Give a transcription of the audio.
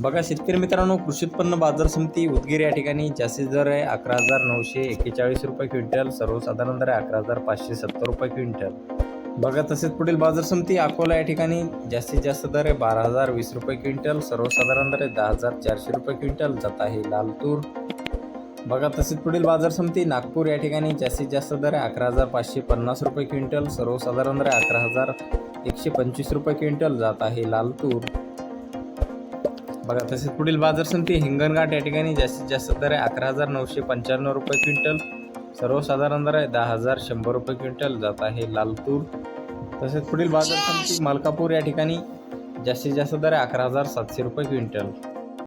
बघा शेतकरी मित्रांनो कृषी उत्पन्न बाजार समिती उदगीर या ठिकाणी जास्तीत दर आहे अकरा हजार नऊशे एक्केचाळीस रुपये क्विंटल सर्वसाधारण दर आहे अकरा हजार पाचशे सत्तर रुपये क्विंटल. बघा तसेच पुढील बाजार समिती अकोला या ठिकाणी जास्तीत जास्त दर आहे बारा हजार वीस रुपये क्विंटल सर्वसाधारण दर आहे दहा हजार चारशे रुपये क्विंटल जात आहे लाल तूर बघा तसेच पुढील बाजार समिती नागपूर या ठिकाणी जास्तीत जास्त दर आहे अकरा हजार पाचशे पन्नास रुपये क्विंटल सर्वसाधारण दर आहे अकरा हजार एकशे पंचवीस रुपये क्विंटल जात आहे लाल तूर बघा तसेच पुढील बाजार समिती हिंगणघाट या ठिकाणी जास्तीत जास्त दर आहे. अकरा हजार नऊशे पंच्याण्णव रुपये क्विंटल. सर्वसाधारण दर आहे दहा हजार शंभर रुपये क्विंटल. जात आहे लाल तूर तसेच पुढील बाजार समिती मलकापूर या ठिकाणी जास्तीत जास्त दर आहे अकरा हजार सातशे रुपये क्विंटल.